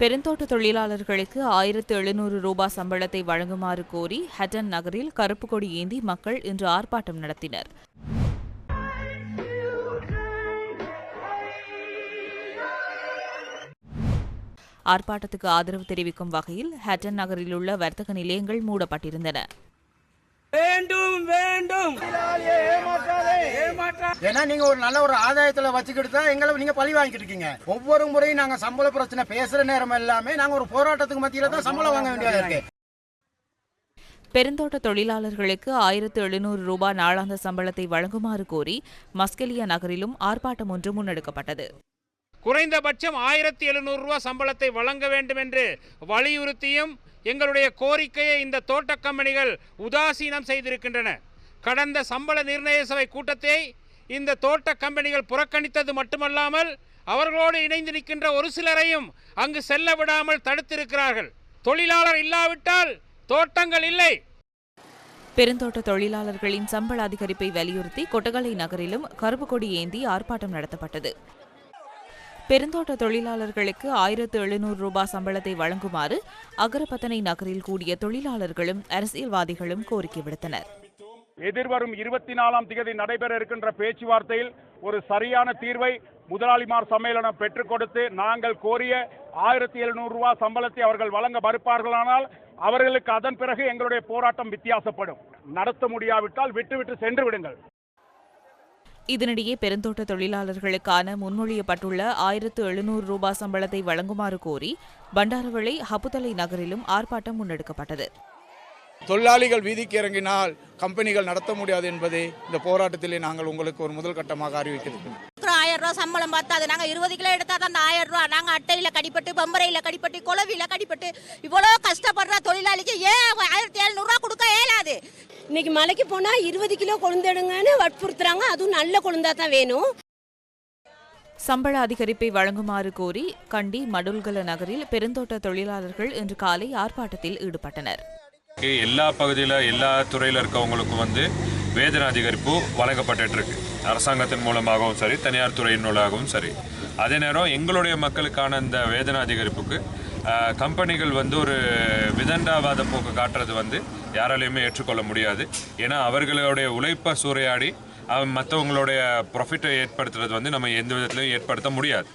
பெருந்தோட்ட தொழிலாளர்களுக்கு ஆயிரத்து எழுநூறு ரூபாய் சம்பளத்தை வழங்குமாறு கோரி ஹட்டன் நகரில் கருப்பு கொடி ஏந்தி மக்கள் இன்று ஆர்ப்பாட்டம் நடத்தினர். ஆர்ப்பாட்டத்துக்கு ஆதரவு தெரிவிக்கும் வகையில் ஹட்டன் நகரில் உள்ள வர்த்தக நிலையங்கள் மூடப்பட்டிருந்தன. வேண்டும் வேண்டும். ஏன்னா நீங்க ஒரு நல்ல ஒரு ஆதாயத்துல வச்சுக்கிட்டு தான் எங்களை நீங்க பழி வாங்கிட்டு இருக்கீங்க. ஒவ்வொரு முறையும் நாங்க சம்பள பிரச்சனை பேசுற நேரம் எல்லாமே நாங்க ஒரு போராட்டத்துக்கு மத்தியில தான் சம்பளம் வாங்க வேண்டியதா இருக்கு. பெருந்தோட்ட தொழிலாளர்களுக்கு ஆயிரத்து எழுநூறு ரூபாய் நாளாந்த சம்பளத்தை வழங்குமாறு கோரி மஸ்கெலியா நகரிலும் ஆர்ப்பாட்டம் ஒன்று முன்னெடுக்கப்பட்டது. குறைந்தபட்சம் ஆயிரத்தி எழுநூறு ரூபாய் சம்பளத்தை வழங்க வேண்டும் என்று வலியுறுத்தியும் எங்களுடைய கோரிக்கையை இந்த தோட்ட கம்பெனிகள் உதாசீனம் செய்திருக்கின்றன. கடந்த சம்பள நிர்ணய சபை கூட்டத்தை இந்த தோட்ட கம்பெனிகள் புறக்கணித்தது மட்டுமல்லாமல் அவர்களோடு இணைந்து நிற்கின்ற ஒரு சிலரையும் அங்கு செல்ல விடாமல் தடுத்திருக்கிறார்கள். தொழிலாளர் இல்லாவிட்டால் தோட்டங்கள் இல்லை. பெருந்தோட்ட தொழிலாளர்களின் சம்பள அதிகரிப்பை வலியுறுத்தி கொட்டகலை நகரிலும் கருப்பு கொடி ஏந்தி ஆர்ப்பாட்டம் நடத்தப்பட்டது. பெருந்தோட்ட தொழிலாளர்களுக்கு ஆயிரத்து எழுநூறு ரூபாய் சம்பளத்தை வழங்குமாறு அகரபத்தனை நகரில் கூடிய தொழிலாளர்களும் அரசியல்வாதிகளும் கோரிக்கை விடுத்தனர். எதிர்வரும் இருபத்தி நாலாம் தேதி நடைபெற இருக்கின்ற பேச்சுவார்த்தையில் ஒரு சரியான தீர்வை முதலாளிமார் சம்மேளனம் பெற்றுக் கொடுத்து நாங்கள் கோரிய ஆயிரத்தி எழுநூறு ரூபாய் சம்பளத்தை அவர்கள் வழங்க மறுப்பார்களானால் அவர்களுக்கு அதன் பிறகு எங்களுடைய போராட்டம் வித்தியாசப்படும். நடத்த முடியாவிட்டால் விட்டுவிட்டு சென்று விடுங்கள். இதனிடையே பெருந்தோட்ட தொழிலாளர்களுக்கான முன்மொழியப்பட்டுள்ள ஆயிரத்து எழுநூறு ரூபாய் சம்பளத்தை வழங்குமாறு கோரி பண்டாரவளை ஹப்புதலை நகரிலும் ஆர்ப்பாட்டம் முன்னெடுக்கப்பட்டது. தொழிலாளிகள் வீதிக்கு இறங்கினால் கம்பெனிகள் நடத்த முடியாது என்பதை இந்த போராட்டத்திலே நாங்கள் உங்களுக்கு ஒரு முதல் கட்டமாக அறிவிக்கிறோம். ஆயிரம் ரூபா சம்பளம் பார்த்தா அது நாங்கள் இருபது கிலோ எடுத்தா தான் அந்த ஆயிரம் ரூபா. நாங்கள் அட்டையில் கடிப்பட்டு பம்பரையில் கடிப்பட்டு குளவியில் கடிப்பட்டு இவ்வளோ கஷ்டப்படுற தொழிலாளிக்கு ஏன் ஆயிரத்தி எழுநூறுவா கொடுக்க இயலாது. இன்னைக்கு மலைக்கு போனா இருபது கிலோ கொழுந்தெடுங்கன்னு வற்புறுத்துறாங்க. அதுவும் நல்ல கொழுந்தா தான் வேணும். சம்பள அதிகரிப்பை வழங்குமாறு கோரி கண்டி மடுல்கல நகரில் பெருந்தோட்ட தொழிலாளர்கள் இன்று காலை ஆர்ப்பாட்டத்தில் ஈடுபட்டனர். எல்லா பகுதியில் எல்லா துறையில் இருக்கவங்களுக்கும் வந்து வேதன அதிகரிப்பு வழங்கப்பட்டு இருக்கு அரசாங்கத்தின் மூலமாகவும் சரி தனியார் துறையின் மூலமாகவும் சரி. அதே நேரம் எங்களுடைய மக்களுக்கான இந்த வேதன அதிகரிப்புக்கு கம்பெனிகள் வந்து ஒரு விதண்டாவாத போக்கு காட்டுறது வந்து யாராலையுமே ஏற்றுக்கொள்ள முடியாது. ஏன்னா அவர்களுடைய உழைப்பை சூறையாடி மற்றவங்களுடைய ப்ராஃபிட்டை ஏற்படுத்துறது வந்து நம்ம எந்த விதத்துலையும் ஏற்படுத்த முடியாது.